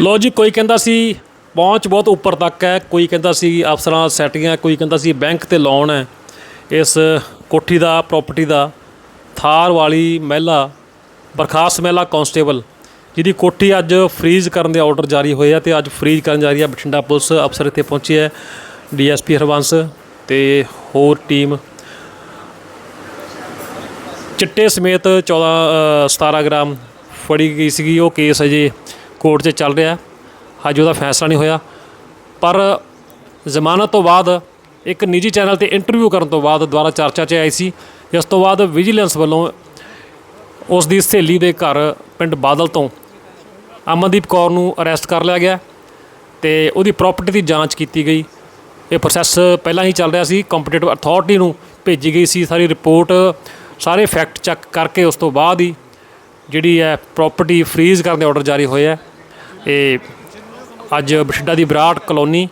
ਲੋ ਜੀ ਕੋਈ ਕਹਿੰਦਾ ਸੀ ਪਹੁੰਚ ਬਹੁਤ ਉੱਪਰ ਤੱਕ ਹੈ ਕੋਈ ਕਹਿੰਦਾ ਸੀ ਅਫਸਰਾਂ ਸੈਟਿੰਗਾਂ ਕੋਈ ਕਹਿੰਦਾ ਸੀ ਬੈਂਕ ਤੇ ਲੋਨ ਹੈ। ਇਸ ਕੋਠੀ ਦਾ ਪ੍ਰਾਪਰਟੀ ਦਾ ਥਾਰ ਵਾਲੀ ਮਹਿਲਾ ਬਰਖਾਸਤ ਮਹਿਲਾ ਕਾਂਸਟੇਬਲ ਜਿਹਦੀ ਕੋਠੀ ਅੱਜ ਫ੍ਰੀਜ਼ ਕਰਨ ਦੇ ਆਰਡਰ ਜਾਰੀ ਹੋਏ ਆ ਤੇ ਅੱਜ ਫ੍ਰੀਜ਼ ਕਰਨ ਜਾ ਰਹੀ ਹੈ ਬਠਿੰਡਾ ਪੁਲਿਸ ਅਫਸਰ ਇੱਥੇ ਪਹੁੰਚੇ ਹੈ ਡੀਐਸਪੀ ਹਰਵੰਸ ਤੇ ਹੋਰ ਟੀਮ ਚਿੱਟੇ ਸਮੇਤ 14 ਅ, 17 ਗ੍ਰਾਮ ਫੜੀ ਗਈ ਸੀਗੀ ਉਹ ਕੇਸ ਅਜੇ ਕੋਰਟ 'ਚ ਚੱਲ ਰਿਹਾ। ਹਜੇ ਉਹਦਾ ਫੈਸਲਾ ਨਹੀਂ ਹੋਇਆ। ਪਰ ਜ਼ਮਾਨਤ ਤੋਂ ਬਾਅਦ ਇੱਕ ਨਿੱਜੀ ਚੈਨਲ ਤੇ ਇੰਟਰਵਿਊ ਕਰਨ ਤੋਂ ਬਾਅਦ ਦੁਬਾਰਾ ਚਰਚਾ 'ਚ ਆਈ ਸੀ। ਜਿਸ ਤੋਂ ਬਾਅਦ ਵਿਜੀਲੈਂਸ ਵੱਲੋਂ ਉਸ ਦੀ ਸਹੇਲੀ ਦੇ ਘਰ ਪਿੰਡ ਬਾਦਲ ਤੋਂ ਅਮਨਦੀਪ ਕੌਰ ਨੂੰ ਅਰੈਸਟ ਕਰ ਲਿਆ ਗਿਆ ਤੇ ਉਹਦੀ ਪ੍ਰਾਪਰਟੀ ਦੀ ਜਾਂਚ ਕੀਤੀ ਗਈ। ਇਹ ਪ੍ਰੋਸੈਸ ਪਹਿਲਾਂ ਹੀ ਚੱਲ ਰਿਹਾ ਸੀ। ਕੰਪੀਟੀਟਿਵ ਅਥਾਰਟੀ ਨੂੰ ਭੇਜੀ ਗਈ ਸੀ। ਸਾਰੀ ਰਿਪੋਰਟ, ਸਾਰੇ ਫੈਕਟ ਚੈੱਕ ਕਰਕੇ ਉਸ ਤੋਂ ਬਾਅਦ ਹੀ ਜਿਹੜੀ ਹੈ ਪ੍ਰਾਪਰਟੀ ਫ੍ਰੀਜ਼ ਕਰਨ ਦੇ ਆਰਡਰ ਜਾਰੀ ਹੋਏ ਹੈ। ਇਹ ਅੱਜ ਬਠਿੰਡਾ ਦੀ ਵਿਰਾਟ ਕਲੋਨੀ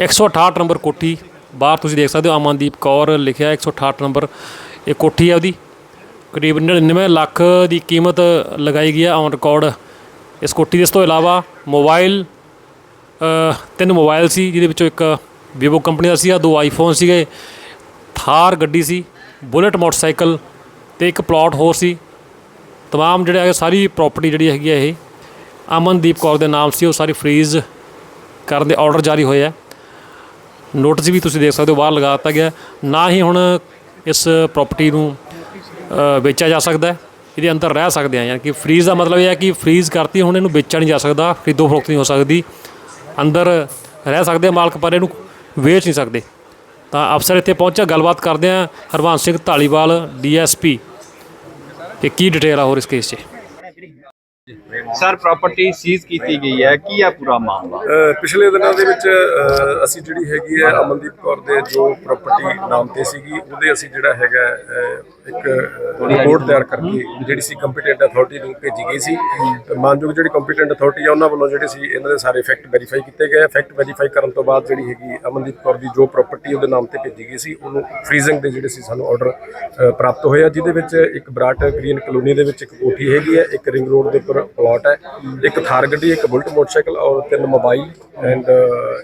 168 ਨੰਬਰ ਕੋਠੀ, ਬਾਹਰ ਤੁਸੀਂ ਦੇਖ ਸਕਦੇ ਹੋ ਅਮਨਦੀਪ ਕੌਰ ਲਿਖਿਆ 168 ਨੰਬਰ ਇਹ ਕੋਠੀ ਹੈ ਉਹਦੀ। ਕਰੀਬ 99 ਲੱਖ ਦੀ ਕੀਮਤ ਲਗਾਈ ਗਈ ਹੈ ਔਨ ਰਿਕਾਰਡ ਇਸ ਕੋਠੀ ਦੇ ਇਸ ਤੋਂ ਇਲਾਵਾ ਮੋਬਾਈਲ ਤਿੰਨ ਮੋਬਾਈਲ ਸੀ, ਜਿਹਦੇ ਵਿੱਚੋਂ ਇੱਕ ਵੀਵੋ ਕੰਪਨੀ ਦਾ ਸੀਗਾ ਦੋ ਆਈਫੋਨ ਸੀਗੇ। ਥਾਰ ਗੱਡੀ ਸੀ, ਬੁਲਟ ਮੋਟਰਸਾਈਕਲ ਤੇ ਇੱਕ ਪਲਾਟ ਹੋਰ ਸੀ। ਤਮਾਮ ਜਿਹੜਾ ਹੈਗੇ ਸਾਰੀ ਪ੍ਰਾਪਰਟੀ ਜਿਹੜੀ ਹੈਗੀ ਹੈ ਇਹ ਅਮਨਦੀਪ ਕੌਰ ਦੇ ਨਾਮ ਸੀ ਉਹ ਸਾਰੀ ਫ੍ਰੀਜ਼ ਕਰਨ ਦੇ ਆਰਡਰ ਜਾਰੀ ਹੋਏ ਹੈ ਨੋਟਿਸ ਵੀ ਤੁਸੀਂ ਦੇਖ ਸਕਦੇ ਹੋ, ਬਾਹਰ ਲਗਾ ਦਿੱਤਾ ਗਿਆ। ਨਾ ਹੀ ਹੁਣ ਇਸ ਪ੍ਰਾਪਰਟੀ ਨੂੰ ਵੇਚਿਆ ਜਾ ਸਕਦਾ ਹੈ। ਇਹਦੇ ਅੰਦਰ ਰਹਿ ਸਕਦੇ ਆ, ਯਾਨੀ ਕਿ ਫ੍ਰੀਜ਼ ਦਾ ਮਤਲਬ ਇਹ ਹੈ ਕਿ ਫ੍ਰੀਜ਼ ਕਰਤੀ, ਹੁਣ ਇਹਨੂੰ ਵੇਚਿਆ ਨਹੀਂ ਜਾ ਸਕਦਾ, ਖਰੀਦੋ ਫਰੋਖਤ ਨਹੀਂ ਹੋ ਸਕਦੀ। ਅੰਦਰ ਰਹਿ ਸਕਦੇ ਮਾਲਕ, ਪਰ ਇਹਨੂੰ ਵੇਚ ਨਹੀਂ ਸਕਦੇ। ਤਾਂ ਅਫਸਰ ਇੱਥੇ ਪਹੁੰਚਿਆ, ਗੱਲਬਾਤ ਕਰਦੇ ਆ ਹਰਵੰਸ ਸਿੰਘ ਢਾਲੀਵਾਲ ਡੀਐਸਪੀ ਤੇ ਕੀ ਡਿਟੇਲ ਆ ਹੋਰ ਇਸ ਕੇਸ 'ਚ? ਸਰ ਪ੍ਰਾਪਰਟੀ ਸੀਜ਼ ਕੀਤੀ ਗਈ ਹੈ। ਕੀ ਆ ਪੂਰਾ ਮਾਮਲਾ? ਪਿਛਲੇ ਦਿਨਾਂ ਦੇ ਵਿੱਚ ਅਸੀਂ ਜਿਹੜੀ ਹੈਗੀ ਹੈ ਅਮਨਦੀਪ ਕੌਰ ਦੇ ਜੋ ਪ੍ਰਾਪਰਟੀ ਨਾਮ ਤੇ ਸੀਗੀ ਉਹਦੇ ਅਸੀਂ ਜਿਹੜਾ ਹੈਗਾ ਇੱਕ ਰਿਪੋਰਟ ਤਿਆਰ ਕਰਕੇ ਜਿਹੜੀ ਸੀ ਕੰਪੀਟੈਂਟ ਅਥਾਰਟੀ ਨੂੰ ਭੇਜੀ ਗਈ ਸੀ। ਮਾਨਯੋਗ ਜਿਹੜੀ ਕੰਪੀਟੈਂਟ ਅਥਾਰਟੀ ਆ ਉਹਨਾਂ ਵੱਲੋਂ ਜਿਹੜੇ ਸੀ ਇਹਨਾਂ ਦੇ ਸਾਰੇ ਫੈਕਟ ਵੈਰੀਫਾਈ ਕੀਤੇ ਗਏ ਫੈਕਟ ਵੈਰੀਫਾਈ ਕਰਨ ਤੋਂ ਬਾਅਦ ਜਿਹੜੀ ਹੈਗੀ ਅਮਨਦੀਪ ਕੌਰ ਦੀ ਜੋ ਪ੍ਰਾਪਰਟੀ ਉਹਦੇ ਨਾਮ ਤੇ ਭੇਜੀ ਗਈ ਸੀ ਉਹਨੂੰ ਫ੍ਰੀਜ਼ਿੰਗ ਦੇ ਜਿਹੜੇ ਸੀ ਸਾਨੂੰ ਆਰਡਰ ਪ੍ਰਾਪਤ ਹੋਇਆ ਜਿਹਦੇ ਵਿੱਚ ਇੱਕ ਬਰਾਟ ਗ੍ਰੀਨ ਕਲੋਨੀ ਦੇ ਵਿੱਚ ਇੱਕ ਕੋਠੀ ਹੈਗੀ ਹੈ ਇੱਕ ਰਿੰਗ ਰੋਡ ਦੇ ਉੱਪਰ ਪਲਾਟ ਹੈ। ਇੱਕ ਥਾਰ ਗੱਡੀ, ਇੱਕ ਬੁਲਟ ਮੋਟਰਸਾਈਕਲ ਔਰ ਤਿੰਨ ਮੋਬਾਈਲ ਐਂਡ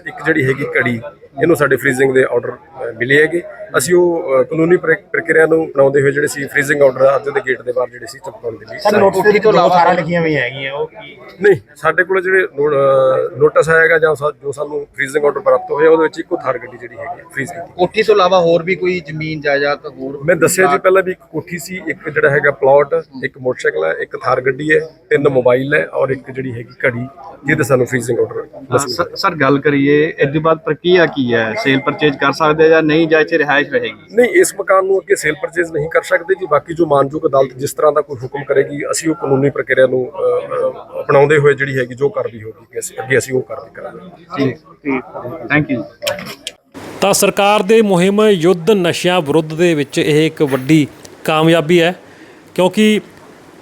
ਇੱਕ ਜਿਹੜੀ ਹੈਗੀ ਘੜੀ। ਇਹਨੂੰ ਸਾਡੇ ਫ੍ਰੀਜ਼ਿੰਗ ਦੇ ਆਰਡਰ ਮਿਲੇ ਹੈਗੇ। ਅਸੀਂ ਉਹ ਕਾਨੂੰਨੀ ਪ੍ਰਕ- ਪ੍ਰਕਿਰਿਆ ਨੂੰ ਅਪਣਾਉਂਦੇ ਹੋਏ ਜਿਹੜੇ ਸੀ ਫ੍ਰੀਜ਼ਿੰਗ ਆਰਡਰ ਅੱਜ ਦੇ ਗੇਟ ਦੇ ਬਾਹਰ ਜਿਹੜੇ ਸੀ ਚਮਕਾਉਣ ਦੇ ਲਈ। ਸਰ ਨੋਟਿਸ ਦੇ ਵਿੱਚ ਦੋ ਸਾਰਾ ਲਿਖੀਆਂ ਹੋਈਆਂ ਹੈਗੀਆਂ ਉਹ ਕੀ? ਨਹੀਂ ਸਾਡੇ ਕੋਲ ਜਿਹੜੇ ਨੋਟਿਸ ਆਏਗਾ ਜਾਂ ਜੋ ਸਾਨੂੰ ਫ੍ਰੀਜ਼ਿੰਗ ਆਰਡਰ ਪ੍ਰਾਪਤ ਹੋਇਆ ਉਹਦੇ ਵਿੱਚ ਇੱਕੋ ਥਾਰ ਗੱਡੀ ਜਿਹੜੀ ਹੈਗੀ ਫ੍ਰੀਜ਼ ਕੀਤੀ। ਕੋਠੀ ਤੋਂ ਇਲਾਵਾ ਹੋਰ ਵੀ ਕੋਈ ਜ਼ਮੀਨ ਜਾਇਦਾਦ ਹੋਰ ਮੈਂ ਦੱਸਿਆ ਜੀ ਪਹਿਲਾਂ ਵੀ ਇੱਕ ਕੋਠੀ ਸੀ ਇੱਕ ਜਿਹੜਾ ਹੈਗਾ ਪਲਾਟ ਇੱਕ ਮੋਟਰਸਾਈਕਲ ਹੈ ਇੱਕ ਥਾਰ ਗੱਡੀ ਹੈ ਤਿੰਨ ਮੋਬਾਈਲ ਹੈ ਔਰ ਇੱਕ ਜਿਹੜੀ ਹੈਗੀ ਘੜੀ ਜਿਹਦੇ ਸਾਨੂੰ ਫ੍ਰੀਜ਼ਿੰਗ ਆਰਡਰ ਸਰ- ਸਰ ਗੱਲ ਕਰੀਏ ਇਸ ਤੋਂ ਬਾਅਦ ਪ੍ਰਕਿਰਿਆ ਕੀ ਹੈ? ਸੇਲ ਪਰਚੇਜ ਕਰ ਸਕਦੇ ਆ ਜਾਂ ਨਹੀਂ ਜਾਂ ਇੱਥੇ ਰਿਹਾਇਸ਼ ਰਹੇਗੀ? ਨਹੀਂ ਇਸ ਮਕਾਨ ਨੂੰ ਅੱਗੇ ਸੇਲ ਪਰਚੇਜ਼ ਨਹੀਂ ਕਰ ਸਕਦੇ ਜੀ। ਬਾਕੀ ਜੋ ਮਾਨਯੋਗ ਅਦਾਲਤ ਜਿਸ ਤਰ੍ਹਾਂ ਦਾ ਕੋਈ ਹੁਕਮ ਕਰੇਗੀ ਅਸੀਂ ਉਹ ਕਾਨੂੰਨੀ ਪ੍ਰਕਿਰਿਆ ਨੂੰ ਅਪਣਾਉਂਦੇ ਹੋਏ ਜਿਹੜੀ ਹੈਗੀ ਜੋ ਕਾਰਵਾਈ ਹੋਗੀ ਕਿ ਅਸੀਂ ਅੱਗੇ ਅਸੀਂ ਉਹ ਕਾਰਵਾਈ ਕਰਾਂਗੇ। ਠੀਕ ਠੀਕ। ਥੈਂਕ ਯੂ ਤਾਂ ਸਰਕਾਰ ਦੇ ਮੁਹਿੰਮ ਯੁੱਧ ਨਸ਼ਿਆਂ ਵਿਰੁੱਧ ਦੇ ਵਿੱਚ ਇਹ ਇੱਕ ਵੱਡੀ ਕਾਮਯਾਬੀ ਹੈ ਕਿਉਂਕਿ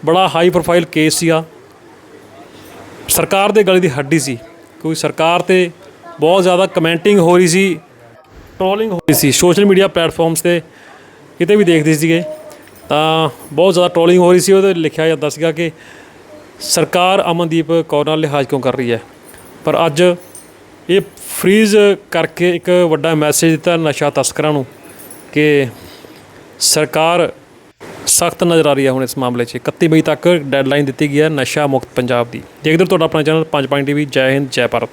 ਬੜਾ ਹਾਈ ਪ੍ਰੋਫਾਈਲ ਕੇਸ ਸੀਗਾ। ਸਰਕਾਰ ਦੇ ਗਲੇ ਦੀ ਹੱਡੀ ਸੀ ਕਿਉਂਕਿ ਸਰਕਾਰ ਤੇ ਬਹੁਤ ਜ਼ਿਆਦਾ ਕਮੈਂਟਿੰਗ ਹੋ ਰਹੀ ਸੀ ਟ੍ਰੋਲਿੰਗ ਹੋ ਰਹੀ ਸੀ ਸੋਸ਼ਲ ਮੀਡੀਆ ਪਲੇਟਫਾਰਮਸ ਤੇ, ਕਿਤੇ ਵੀ ਦੇਖਦੇ ਸੀਗੇ, ਤਾਂ ਬਹੁਤ ਜ਼ਿਆਦਾ ਟ੍ਰੋਲਿੰਗ ਹੋ ਰਹੀ ਸੀ, ਉਹਦੇ ਲਿਖਿਆ ਜਾਂਦਾ ਸੀਗਾ ਕਿ ਸਰਕਾਰ ਅਮਨਦੀਪ ਕੌਰ ਨਾਲ ਲਿਹਾਜ਼ ਕਿਉਂ ਕਰ ਰਹੀ ਹੈ? ਪਰ ਅੱਜ ਇਹ ਫ੍ਰੀਜ਼ ਕਰਕੇ ਇੱਕ ਵੱਡਾ ਮੈਸੇਜ ਦਿੱਤਾ ਨਸ਼ਾ ਤਸਕਰਾਂ ਨੂੰ ਕਿ ਸਰਕਾਰ ਸਖਤ ਨਜ਼ਰ ਆ ਰਹੀ ਹੈ ਹੁਣ ਇਸ ਮਾਮਲੇ 'ਚ। 31 ਮਈ ਤੱਕ ਡੈਡਲਾਈਨ ਦਿੱਤੀ ਗਈ ਹੈ ਨਸ਼ਾ ਮੁਕਤ ਪੰਜਾਬ ਦੀ। ਦੇਖਦੇ ਰਹੋ ਤੁਹਾਡਾ ਆਪਣਾ ਚੈਨਲ ਪੰਜ ਪੰਜ ਟੀਵੀ ਜੈ ਹਿੰਦ, ਜੈ ਭਾਰਤ।